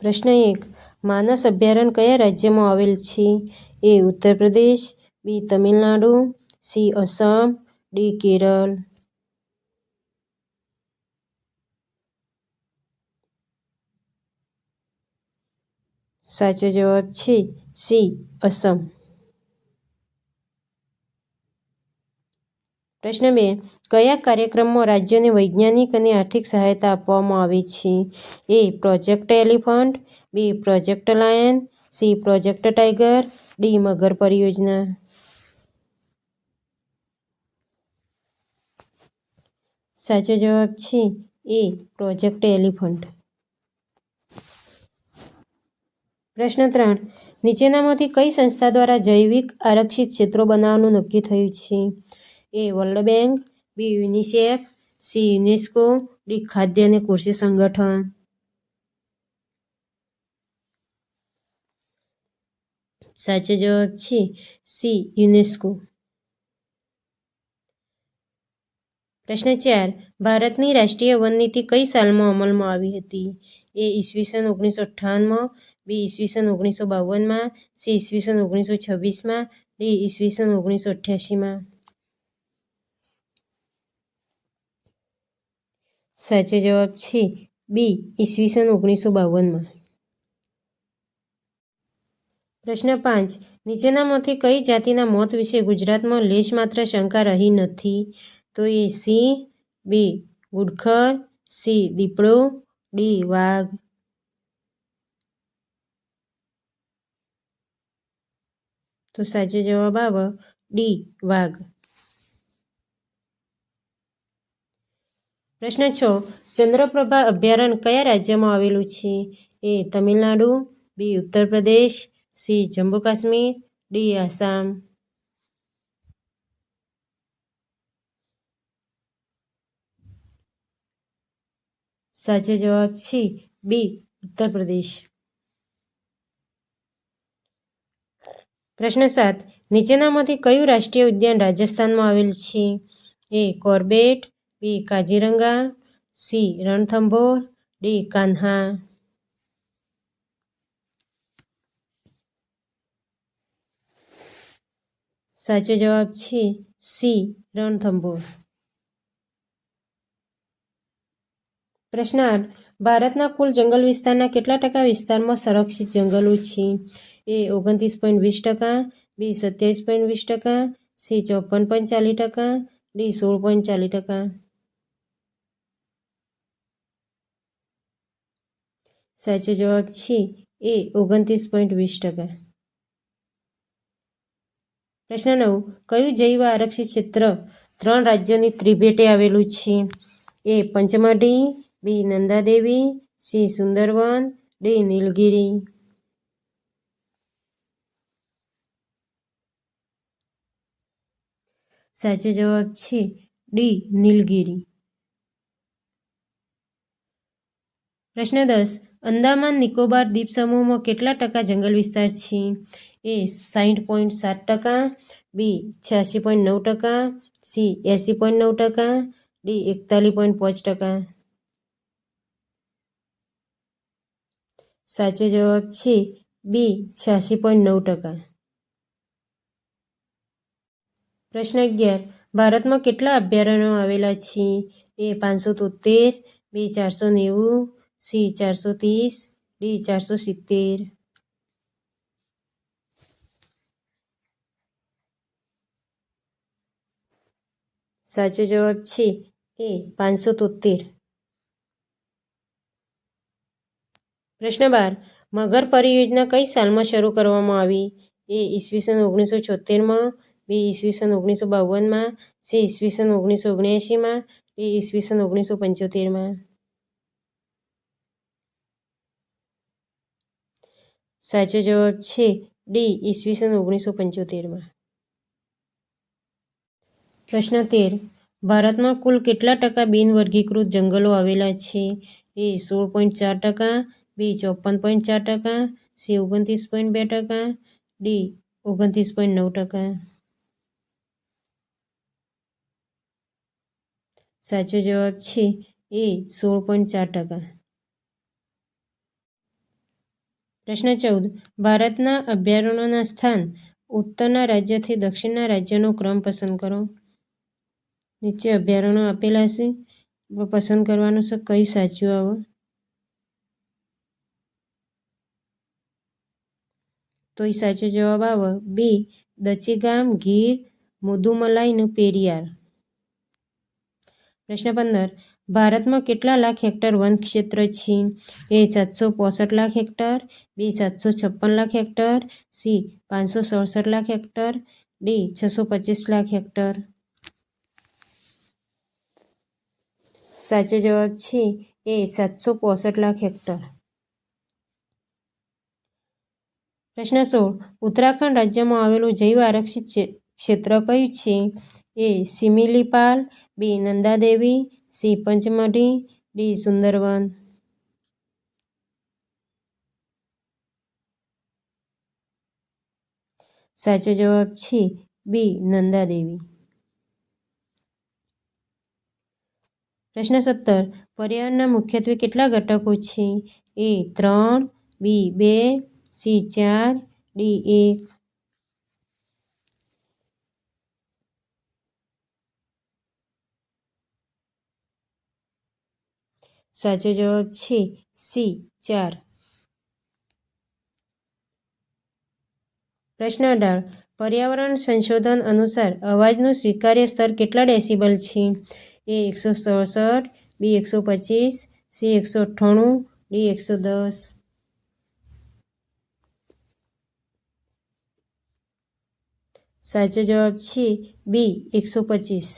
પ્રશ્ન એક, માનસ અભયારણ્ય કયા રાજ્યમાં આવેલ છે? A Uttar Pradesh, B Tamil Nadu, C Assam, D Kerala. સાચો જવાબ છે સી અસમ. પ્રશ્ન બે. કયા કાર્યક્રમમાં રાજ્યોને વૈજ્ઞાનિક અને આર્થિક સહાયતા આપવામાં આવી છે? A. Project elephant. B. Project lion. C. Project tiger. D. મગર પરિયોજના. સાચો જવાબ છે એ. Project elephant. પ્રશ્ન ત્રણ. નીચેનામાંથી કઈ સંસ્થા દ્વારા જૈવિક આરક્ષિત ક્ષેત્રો બનાવવાનું નક્કી થયું છે? A world bank, B UNICEF, C UNESCO, D ખાદ્ય અને કૃષિ સંગઠન. સાચો જવાબ છે સી યુનેસ્કો. પ્રશ્ન ચાર, ભારતની રાષ્ટ્રીય વન નીતિ કઈ સાલમાં અમલમાં આવી હતી? એ ઈસવીસન ઓગણીસો અઠ્ઠાવનમાં બી ઈસવીસન ઓગણીસો બાવનમાં, સી ઈસવીસન ઓગણીસો છવ્વીસમાં, ડી ઈસવીસન ઓગણીસો અઠ્યાસીમાં. સાચો જવાબ છે બી, ઈસવીસન ઓગણીસો બાવનમાં. પ્રશ્ન પાંચ, નીચેનામાંથી કઈ જાતિના મોત વિશે ગુજરાતમાં લેશ માત્ર શંકા રહી નથી? તો એ સિંહ બી, ગુડખર, સી, દીપડો, ડી, વાઘ. તો સાચો જવાબ આવે ડી, વાઘ. પ્રશ્ન છ, ચંદ્રપ્રભા અભયારણ્ય કયા રાજ્યમાં આવેલું છે? એ, Tamil Nadu, B Uttar Pradesh C, Jammu Kashmir, D, Assam. સાચો જવાબ છે બી ઉત્તર પ્રદેશ પ્રશ્ન સાત, નીચેનામાંથી કયું રાષ્ટ્રીય ઉદ્યાન રાજસ્થાનમાં આવેલ છે? A, Corbett B Kaziranga, C Ranthambore, D Kanha. સાચો જવાબ છે સી રણથંભોર. પ્રશ્ન આઠ. ભારતના કુલ જંગલ વિસ્તારના કેટલા ટકા વિસ્તારમાં સંરક્ષિત જંગલો છે? એ ઓગણત્રીસ પોઈન્ટ વીસ ટકા, બી સત્યાવીસ પોઈન્ટ વીસ ટકા, સી ચોપન પોઈન્ટ ચાલીસ ટકા, ડી સોળ પોઈન્ટ ચાલીસ ટકા. સાચો જવાબ છે એ ઓગણત્રીસ પોઈન્ટ વીસ ટકા. પ્રશ્ન નવ, કયું જૈવ આરક્ષિત ક્ષેત્ર ત્રણ રાજ્યોની ત્રિભેટે આવેલું છે? A Pachmarhi, B Nanda Devi, C Sundarban, D Nilgiri. સાચો જવાબ છે ડી નીલગિરી. પ્રશ્ન દસ અંદામાન નિકોબાર દ્વીપ સમૂહમાં કેટલા ટકા જંગલ વિસ્તાર છે? એ સાહીઠ પોઈન્ટ સાત ટકા, બી છ્યાસી પોઈન્ટ નવ ટકા, સી એંસી પોઈન્ટ નવ ટકા, ડી એકતાલીસ પોઈન્ટ પાંચ ટકા. સાચો જવાબ છે બી છ્યાસી પોઈન્ટ નવ ટકા. પ્રશ્ન અગિયાર, ભારતમાં કેટલા અભયારણ્યો આવેલા છે? એ પાંચસો તોતેર બી ચારસો નેવું સી ચારસો ત્રીસ ડી ચારસો સિત્તેર સાચો જવાબ છે એ પાંચસો તોતેર પ્રશ્ન બાર મગર પરિયોજના કઈ સાલમાં શરૂ કરવામાં આવી એ ઈસવીસન ઓગણીસો છોતેરમાં બી ઈસવીસન ઓગણીસો બાવનમાં સી ઈસવીસન ઓગણીસો ઓગણ્યાસીમાં ડી ઈસવીસન ઓગણીસો પંચોતેરમાં સાચો જવાબ છે ડી, ઈસવીસન ઓગણીસો પંચોતેરમાં. પ્રશ્ન તેર. ભારતમાં કુલ કેટલા ટકા બિનવર્ગીકૃત જંગલો આવેલા છે? એ સોળ પોઈન્ટ ચાર ટકા, બી ચોપન પોઈન્ટ ચાર ટકા, સી ઓગણત્રીસ પોઈન્ટ બે ટકા, ડી ઓગણત્રીસ પોઈન્ટ નવ ટકા. સાચો જવાબ છે એ સોળ પોઈન્ટ ચાર ટકા. પ્રશ્ન ચૌદ. ભારતના અભયારણ્યોના સ્થાન ઉત્તરના રાજ્યથી દક્ષિણના રાજ્યનો ક્રમ પસંદ કરો. નીચે અભયારણ્યો આપેલા છે. પસંદ કરવાનું છે કઈ સાચું આવો? તો એ સાચો જવાબ આવે. બી. દચીગામ ગીર મુદુમલાઈનું પેરિયાર. પ્રશ્ન પંદર. ભારતમાં કેટલા લાખ હેક્ટર વન ક્ષેત્ર છે? એ સાતસો પોસઠ લાખ હેક્ટર, બી સાતસો છપ્પન લાખ હેક્ટર, સી પાંચસો સડસઠ લાખ હેક્ટર, ડી છસો પચીસ લાખ હેક્ટર. સાચો જવાબ છે એ સાતસો પોસઠ લાખ હેક્ટર. પ્રશ્ન સોળ. ઉત્તરાખંડ રાજ્યમાં આવેલું જૈવ આરક્ષિત ક્ષેત્ર કયું છે? A Simlipal, B Nanda Devi C Pachmarhi, D Sundarban. સાચો જવાબ છે બી નંદાદેવી. પ્રશ્ન સત્તર, પર્યાવરણના મુખ્યત્વે કેટલા ઘટકો છે? એ ત્રણ, બી બે, સી ચાર, ડી એક. સાચો જવાબ છે સી, ચાર. પ્રશ્ન અઢાર. પર્યાવરણ સંશોધન અનુસાર અવાજનું સ્વીકાર્ય સ્તર કેટલા ડેસિબલ છે? એ એકસો સડસઠ, બી એકસો પચીસ, સી એકસો અઠ્ઠાણું, ડી એકસો દસ. સાચો જવાબ છે બી એકસો પચીસ.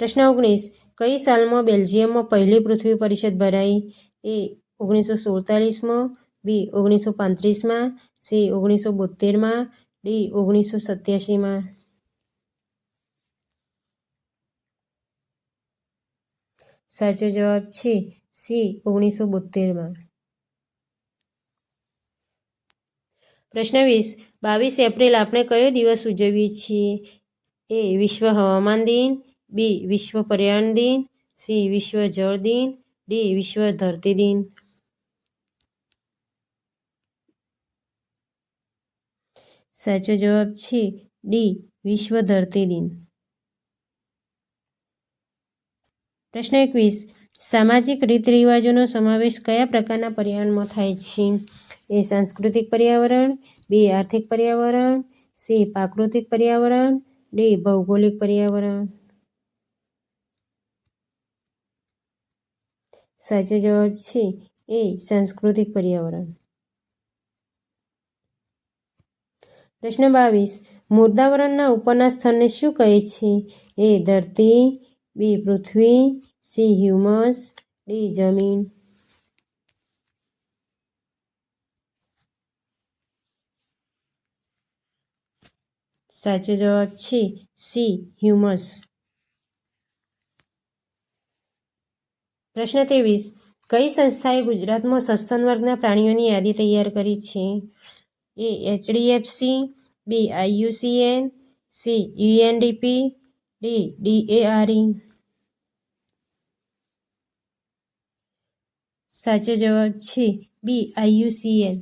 પ્રશ્ન ઓગણીસ. કઈ સાલમાં બેલ્જિયમમાં પહેલી પૃથ્વી પરિષદ ભરાઈ? એ ઓગણીસો સુડતાલીસમાં, બી ઓગણીસો પાંત્રીસમાં, સી ઓગણીસો બોતેરમાં ડી ઓગણીસો સત્યાસીમાં. સાચો જવાબ છે સી ઓગણીસો બોતેરમાં પ્રશ્ન વીસ. બાવીસ એપ્રિલ આપણે કયો દિવસ ઉજવીએ છીએ? એ વિશ્વ હવામાન દિન બી, વિશ્વ પર્યાવરણ દિન, સી, વિશ્વ જળ દિન, ડી, વિશ્વ ધરતી દિન. સાચો જવાબ છે ડી, વિશ્વ ધરતી દિન. પ્રશ્ન એકવીસ. સામાજિક રીત રિવાજોનો સમાવેશ કયા પ્રકારના પર્યાવરણમાં થાય છે? એ સાંસ્કૃતિક પર્યાવરણ, બી, આર્થિક પર્યાવરણ, સી, પ્રાકૃતિક પર્યાવરણ, ડી, ભૌગોલિક પર્યાવરણ. સાચો જવાબ છે એ સાંસ્કૃતિક પર્યાવરણ. પ્રશ્ન બાવીસ મુર્દાવરણના ઉપરના સ્થળને શું કહે છે? એ ધરતી, બી પૃથ્વી, સી હ્યુમસ, ડી જમીન. સાચો જવાબ છે સી હ્યુમસ. પ્રશ્ન ત્રેવીસ. કઈ સંસ્થાએ ગુજરાતમાં સસ્તન વર્ગના પ્રાણીઓની યાદી તૈયાર કરી છે? A HDFC, B IUCN, C UNDP, D DARE. સાચો જવાબ છે બી આઈયુસીએન.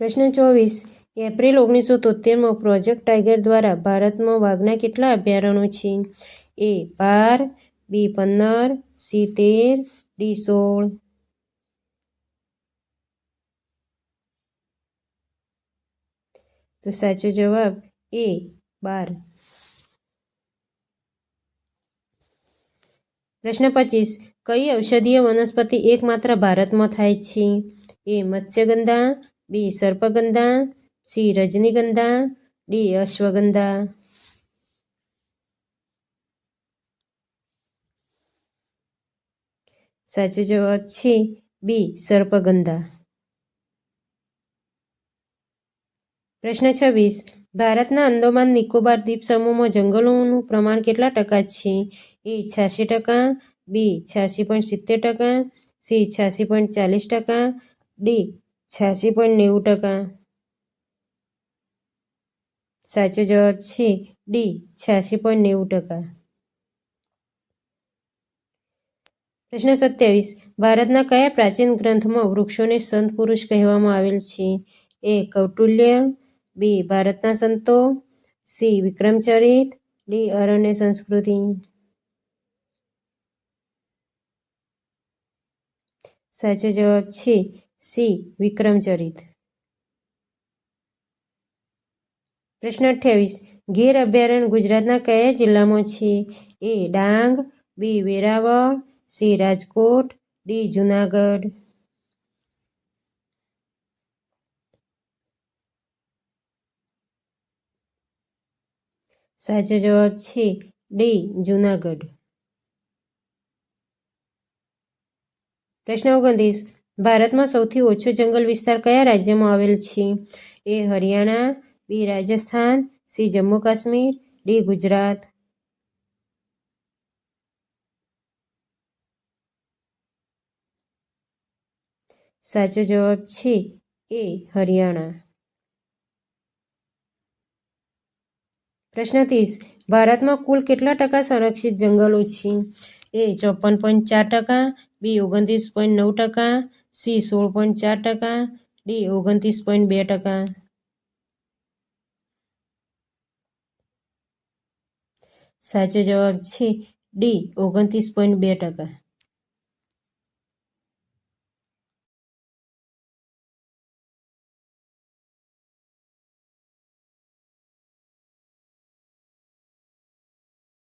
પ્રશ્ન ચોવીસ. એપ્રિલ ઓગણીસો તોતેરમાં પ્રોજેક્ટ ટાઈગર દ્વારા ભારતમાં વાઘના કેટલા અભયારણ્યો છે? એ બાર, બી પંદર, સી તેર, ડી સોળ. તો સાચો જવાબ એ બાર. પ્રશ્ન પચીસ. કઈ ઔષધીય વનસ્પતિ એકમાત્ર ભારતમાં થાય છે? A Matsyagandha, B Sarpagandha, C Rajnigandha, D Ashwagandha. સાચો જવાબ છે બી, સર્પગંધા. પ્રશ્ન છવ્વીસ. ભારતના અંદોમાન નિકોબાર દ્વીપ સમૂહમાં જંગલોનું પ્રમાણ કેટલા ટકા છે? એ છ્યાસી ટકા, બી છ્યાસી પોઈન્ટ સિત્તેર ટકા, સી છ્યાસી પોઈન્ટ ચાલીસ ટકા, ડી છ્યાસી પોઈન્ટ નેવું ટકા. સાચો જવાબ છે ડી, છ્યાસી પોઈન્ટ નેવું ટકા. પ્રશ્ન સત્યાવીસ. ભારતના કયા પ્રાચીન ગ્રંથમાં વૃક્ષોને સંત પુરુષ કહેવામાં આવેલ છે? એ. કૌટુલ્ય. બી. ભારતના સંતો. સી. વિક્રમચરિત. ડી. અરણ્ય સંસ્કૃતિ. સાચો જવાબ છે સી. વિક્રમચરિત. પ્રશ્ન અઠ્યાવીસ. ગીર અભયારણ્ય ગુજરાતના કયા જિલ્લામાં છે? A. Dang. B. Veraval. C Rajkot, D Junagadh. સાચો જવાબ છે ડી જુનાગઢ. પ્રશ્ન ઓગણત્રીસ. ભારતમાં સૌથી ઓછો જંગલ વિસ્તાર કયા રાજ્યમાં આવેલ છે? A Haryana, B Rajasthan, C Jammu Kashmir, D Gujarat. સાચો જવાબ છે એ હરિયાણા. પ્રશ્ન ત્રીસ, ભારતમાં કુલ કેટલા ટકા સંરક્ષિત જંગલો છે? એ ચોપન પોઈન્ટ ચાર ટકા, બી ઓગણત્રીસ પોઈન્ટ નવ ટકા, સી સોળ પોઈન્ટ ચાર ટકા, ડી ઓગણત્રીસ પોઈન્ટ બે ટકા. સાચો જવાબ છે ડી ઓગણત્રીસ પોઈન્ટ બે ટકા.